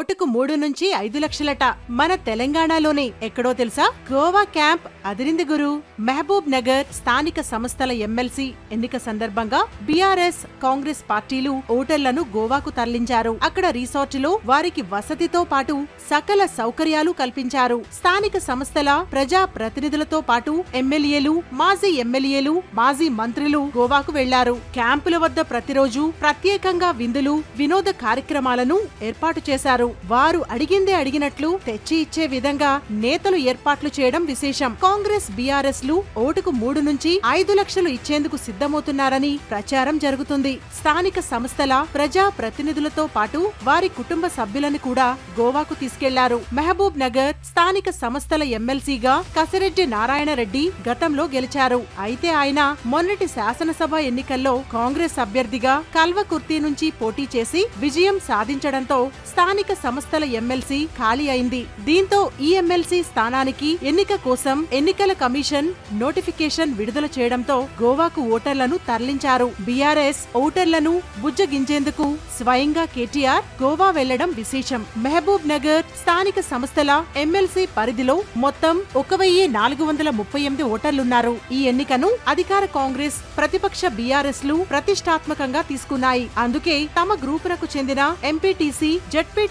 ఓటుకు మూడు నుంచి ఐదు లక్షలట. మన తెలంగాణలోనే ఎక్కడో తెలుసా? గోవా క్యాంప్ అదిరింది గురు. మహబూబ్ నగర్ స్థానిక సంస్థల ఎమ్మెల్సీ ఎన్నిక సందర్భంగా బీఆర్ఎస్ కాంగ్రెస్ పార్టీలు ఓటర్లను గోవాకు తరలించారు. అక్కడ రిసార్టులో వారికి వసతితో పాటు సకల సౌకర్యాలు కల్పించారు. స్థానిక సంస్థల ప్రజా ప్రతినిధులతో పాటు ఎమ్మెల్యేలు మాజీ ఎమ్మెల్యేలు మాజీ మంత్రులు గోవాకు వెళ్ళారు. క్యాంపుల వద్ద ప్రతిరోజు ప్రత్యేకంగా విందులు వినోద కార్యక్రమాలను ఏర్పాటు చేశారు. వారు అడిగిందే అడిగినట్లు తెచ్చి ఇచ్చే విధంగా నేతలు ఏర్పాట్లు చేయడం విశేషం. కాంగ్రెస్ బీఆర్ఎస్లు ఓటుకు మూడు నుంచి ఐదు లక్షలు ఇచ్చేందుకు సిద్ధమవుతున్నారని ప్రచారం జరుగుతుంది. స్థానిక సంస్థల ప్రజా ప్రతినిధులతో పాటు వారి కుటుంబ సభ్యులను కూడా గోవాకు తీసుకెళ్ళారు. మహబూబ్ నగర్ స్థానిక సంస్థల ఎమ్మెల్సీగా కసిరెడ్డి నారాయణ రెడ్డి గతంలో గెలిచారు. అయితే ఆయన మొన్నటి శాసనసభ ఎన్నికల్లో కాంగ్రెస్ అభ్యర్థిగా కల్వకుర్తి నుంచి పోటీ చేసి విజయం సాధించడంతో స్థానిక సంస్థల ఎమ్మెల్సీ ఖాళీ అయింది. దీంతో ఈ ఎమ్మెల్సీ స్థానానికి ఎన్నిక కోసం ఎన్నికల కమిషన్ నోటిఫికేషన్ విడుదల చేయడంతో గోవాకు ఓటర్లను తరలించారు. బీఆర్ఎస్ ఓటర్లను బుజ్జగించేందుకు స్వయంగా కేటీఆర్ గోవా వెళ్ళడం విశేషం. మహబూబ్ నగర్ స్థానిక సంస్థల ఎమ్మెల్సీ పరిధిలో మొత్తం ఒక వెయ్యి నాలుగు వందల ముప్పై ఎనిమిది ఓటర్లున్నారు. ఈ ఎన్నికను అధికార కాంగ్రెస్ ప్రతిపక్ష బీఆర్ఎస్లు ప్రతిష్టాత్మకంగా తీసుకున్నాయి. అందుకే తమ గ్రూపులకు చెందిన ఎంపీటీసీ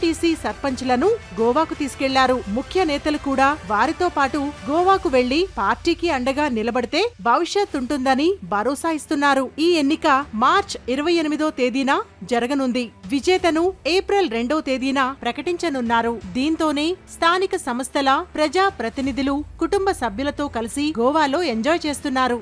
ఎంపీటీసీ సర్పంచ్లను గోవాకు తీసుకెళ్ళారు. ముఖ్య నేతలు కూడా వారితో పాటు గోవాకు వెళ్ళి పార్టీకి అండగా నిలబడితే భవిష్యత్ ఉంటుందని భరోసా ఇస్తున్నారు. ఈ ఎన్నిక మార్చ్ ఇరవై ఎనిమిదో తేదీన జరగనుంది. విజేతను ఏప్రిల్ రెండో తేదీన ప్రకటించనున్నారు. దీంతోనే స్థానిక సంస్థల ప్రజా ప్రతినిధులు కుటుంబ సభ్యులతో కలిసి గోవాలో ఎంజాయ్ చేస్తున్నారు.